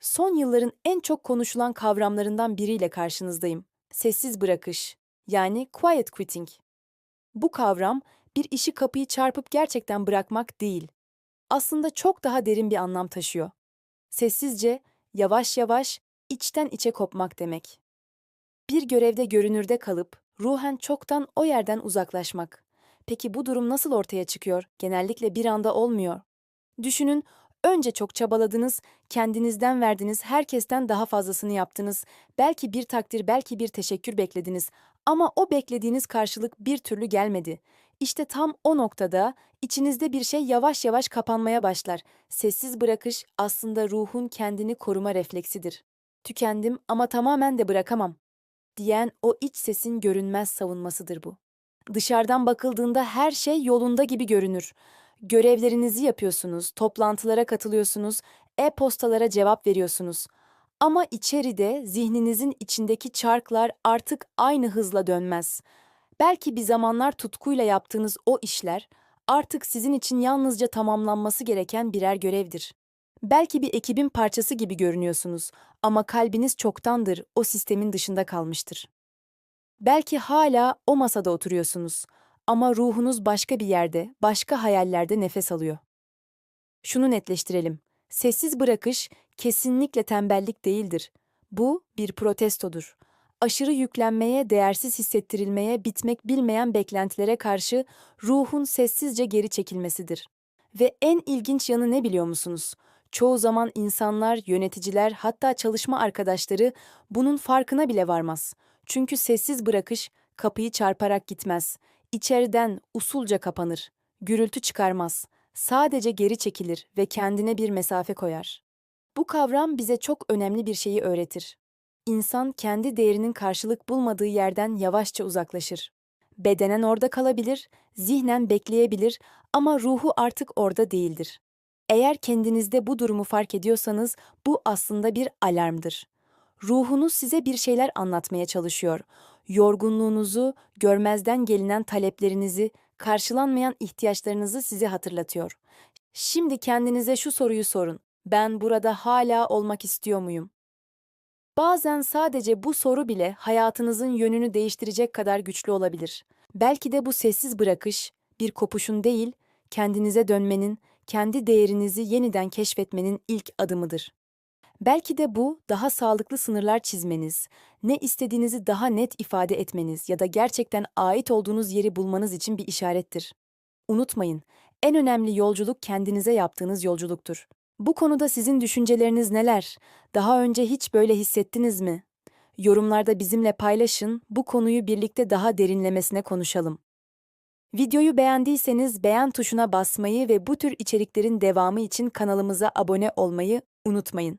Son yılların en çok konuşulan kavramlarından biriyle karşınızdayım. Sessiz bırakış, yani quiet quitting. Bu kavram bir işi kapıyı çarpıp gerçekten bırakmak değil. Aslında çok daha derin bir anlam taşıyor. Sessizce, yavaş yavaş, içten içe kopmak demek. Bir görevde görünürde kalıp ruhen çoktan o yerden uzaklaşmak. Peki bu durum nasıl ortaya çıkıyor? Genellikle bir anda olmuyor. Düşünün, önce çok çabaladınız, kendinizden verdiniz, herkesten daha fazlasını yaptınız. Belki bir takdir, belki bir teşekkür beklediniz ama o beklediğiniz karşılık bir türlü gelmedi. İşte tam o noktada içinizde bir şey yavaş yavaş kapanmaya başlar. Sessiz bırakış aslında ruhun kendini koruma refleksidir. Tükendim ama tamamen de bırakamam diyen o iç sesin görünmez savunmasıdır bu. Dışarıdan bakıldığında her şey yolunda gibi görünür. Görevlerinizi yapıyorsunuz, toplantılara katılıyorsunuz, e-postalara cevap veriyorsunuz. Ama içeride zihninizin içindeki çarklar artık aynı hızla dönmez. Belki bir zamanlar tutkuyla yaptığınız o işler artık sizin için yalnızca tamamlanması gereken birer görevdir. Belki bir ekibin parçası gibi görünüyorsunuz ama kalbiniz çoktandır o sistemin dışında kalmıştır. Belki hala o masada oturuyorsunuz ama ruhunuz başka bir yerde, başka hayallerde nefes alıyor. Şunu netleştirelim. Sessiz bırakış kesinlikle tembellik değildir. Bu bir protestodur. Aşırı yüklenmeye, değersiz hissettirilmeye, bitmek bilmeyen beklentilere karşı ruhun sessizce geri çekilmesidir. Ve en ilginç yanı ne biliyor musunuz? Çoğu zaman insanlar, yöneticiler, hatta çalışma arkadaşları bunun farkına bile varmaz. Çünkü sessiz bırakış kapıyı çarparak gitmez. İçeriden usulca kapanır. Gürültü çıkarmaz. Sadece geri çekilir ve kendine bir mesafe koyar. Bu kavram bize çok önemli bir şeyi öğretir. İnsan kendi değerinin karşılık bulmadığı yerden yavaşça uzaklaşır. Bedenen orada kalabilir, zihnen bekleyebilir ama ruhu artık orada değildir. Eğer kendinizde bu durumu fark ediyorsanız bu aslında bir alarmdır. Ruhunuz size bir şeyler anlatmaya çalışıyor. Yorgunluğunuzu, görmezden gelinen taleplerinizi, karşılanmayan ihtiyaçlarınızı size hatırlatıyor. Şimdi kendinize şu soruyu sorun. Ben burada hala olmak istiyor muyum? Bazen sadece bu soru bile hayatınızın yönünü değiştirecek kadar güçlü olabilir. Belki de bu sessiz bırakış bir kopuşun değil, kendinize dönmenin, kendi değerinizi yeniden keşfetmenin ilk adımıdır. Belki de bu daha sağlıklı sınırlar çizmeniz, ne istediğinizi daha net ifade etmeniz ya da gerçekten ait olduğunuz yeri bulmanız için bir işarettir. Unutmayın, en önemli yolculuk kendinize yaptığınız yolculuktur. Bu konuda sizin düşünceleriniz neler? Daha önce hiç böyle hissettiniz mi? Yorumlarda bizimle paylaşın, bu konuyu birlikte daha derinlemesine konuşalım. Videoyu beğendiyseniz beğen tuşuna basmayı ve bu tür içeriklerin devamı için kanalımıza abone olmayı unutmayın.